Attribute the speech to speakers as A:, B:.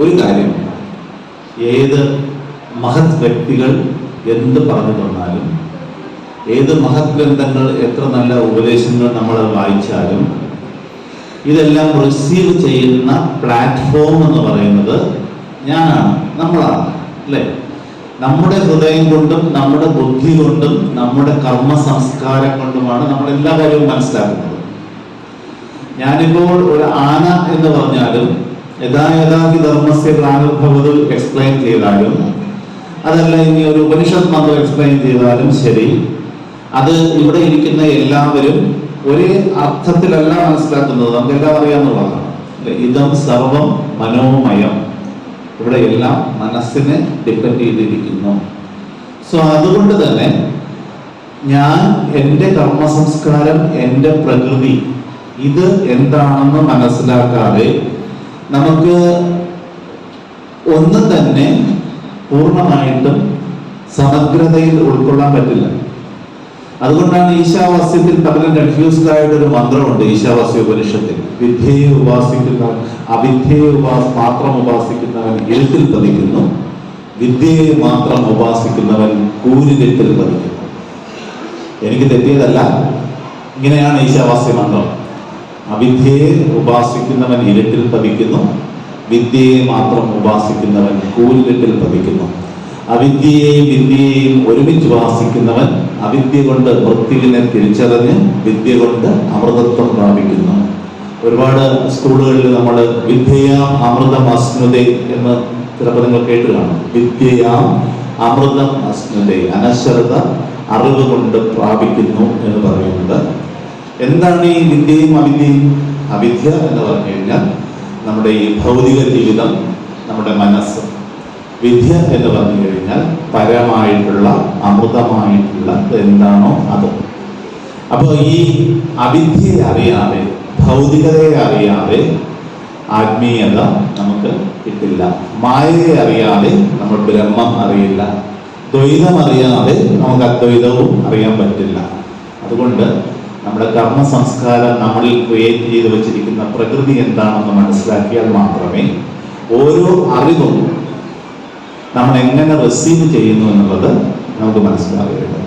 A: ഒരു കാര്യം ഏത് മഹത് വ്യക്തികൾ എന്ത് പറഞ്ഞു തന്നാലും ഏത് മഹത് ഗ്രന്ഥങ്ങൾ എത്ര നല്ല ഉപദേശങ്ങൾ നമ്മൾ വായിച്ചാലും ഇതെല്ലാം റിസീവ് ചെയ്യുന്ന പ്ലാറ്റ്ഫോം എന്ന് പറയുന്നത് ഞാനാണ് നമ്മളാണ് അല്ലേ? നമ്മുടെ ഹൃദയം കൊണ്ടും നമ്മുടെ ബുദ്ധി കൊണ്ടും നമ്മുടെ കർമ്മ സംസ്കാരം കൊണ്ടുമാണ് നമ്മൾ എല്ലാ കാര്യവും മനസ്സിലാക്കുന്നത്. ഞാനിപ്പോൾ ഒരു ആന എന്ന് പറഞ്ഞാലും യഥാ യഥാഹി ധർമ്മസ്യ പ്രാഗുർഭവത് എക്സ്പ്ലെയിൻ ചെയ്താലും അതല്ല ഇനി ഒരു ഉപനിഷത്ത് മന്ത്രം എക്സ്പ്ലെയിൻ ചെയ്താലും ശരി. അത് ഇവിടെ ഇരിക്കുന്ന എല്ലാവരും ഒരേ അർത്ഥത്തിലല്ല മനസ്സിലാക്കുന്നത്. അറിയാവുന്നതാണ് അല്ലേ? ഇതം സർവം മനോമയം. ഇവിടെ എല്ലാം മനസ്സിനെ ഡിപ്പെൻഡ് ചെയ്തിരിക്കുന്നു. സോ അതുകൊണ്ട് തന്നെ ഞാൻ എന്റെ കർമ്മ സംസ്കാരം എന്റെ പ്രകൃതി ഇത് എന്താണെന്ന് മനസ്സിലാക്കാതെ നമുക്ക് ഒന്നും തന്നെ പൂർണമായിട്ടും സമഗ്രതയിൽ ഉൾക്കൊള്ളാൻ പറ്റില്ല. അതുകൊണ്ടാണ് ഈശാവാസ്യത്തിൽ പലരും കൺഫ്യൂസ്ഡ് ആയിട്ട് ഒരു മന്ത്രമുണ്ട് ഈശാവാസ്യ ഉപനിഷത്തിൽ. വിദ്യയെ ഉപാസിക്കുന്നവൻ അവിദ്യയെ ഉപാസ മാത്രം ഉപാസിക്കുന്നവൻ എഴുത്തിൽ പതിക്കുന്നു. വിദ്യയെ മാത്രം ഉപാസിക്കുന്നവൻ കൂരിതെറ്റിൽ പതിക്കുന്നു. എനിക്ക് തെറ്റിയതല്ല. ഇങ്ങനെയാണ് ഈശാവാസ്യ മന്ത്രം. അവിദ്യയെ ഉപാസിക്കുന്നവൻ ഇരുട്ടിൽ പതിക്കുന്നു. വിദ്യയെ മാത്രം ഉപാസിക്കുന്നവൻ കൂലിരട്ടിൽ പതിക്കുന്നു. അവിദ്യയെയും വിദ്യയെയും ഒരുമിച്ച് ഉപാസിക്കുന്നവൻ അവിദ്യ കൊണ്ട് വൃത്തിവിനെ തിരിച്ചറിഞ്ഞ് വിദ്യ കൊണ്ട് അമൃതത്വം പ്രാപിക്കുന്നു. ഒരുപാട് സ്കൂളുകളിൽ നമ്മൾ വിദ്യയാ അമൃതം അസ്മിതേ എന്ന് ചിലപ്പോൾ നിങ്ങൾ കേട്ട് കാണും വിദ്യയാം അമൃതം അസ്മിതേ അനശ്വരത അറിവ് കൊണ്ട് പ്രാപിക്കുന്നു എന്ന് പറയുന്നത് എന്താണ് ഈ വിദ്യയും അവിദ്യയും അവിദ്യ എന്ന് പറഞ്ഞു കഴിഞ്ഞാൽ നമ്മുടെ ഈ ഭൗതിക ജീവിതം നമ്മുടെ മനസ്സ്. വിദ്യ എന്ന് പറഞ്ഞു കഴിഞ്ഞാൽ പരമായിട്ടുള്ള അമൃതമായിട്ടുള്ള എന്താണോ അത്. അപ്പോൾ ഈ അവിദ്യയെ അറിയാതെ ഭൗതികതയെ അറിയാതെ ആത്മീയത നമുക്ക് കിട്ടില്ല. മായയെ അറിയാതെ നമ്മൾ ബ്രഹ്മം അറിയില്ല. ദ്വൈതം അറിയാതെ നമുക്ക് അദ്വൈതവും അറിയാൻ പറ്റില്ല. അതുകൊണ്ട് നമ്മുടെ കർമ്മ സംസ്കാരം നമ്മളിൽ ക്രിയേറ്റ് ചെയ്ത് വെച്ചിരിക്കുന്ന പ്രകൃതി എന്താണെന്ന് മനസ്സിലാക്കിയാൽ മാത്രമേ ഓരോ അറിവും നമ്മൾ എങ്ങനെ റിസീവ് ചെയ്യുന്നു എന്നുള്ളത് നമുക്ക് മനസ്സിലാവുകയുള്ളൂ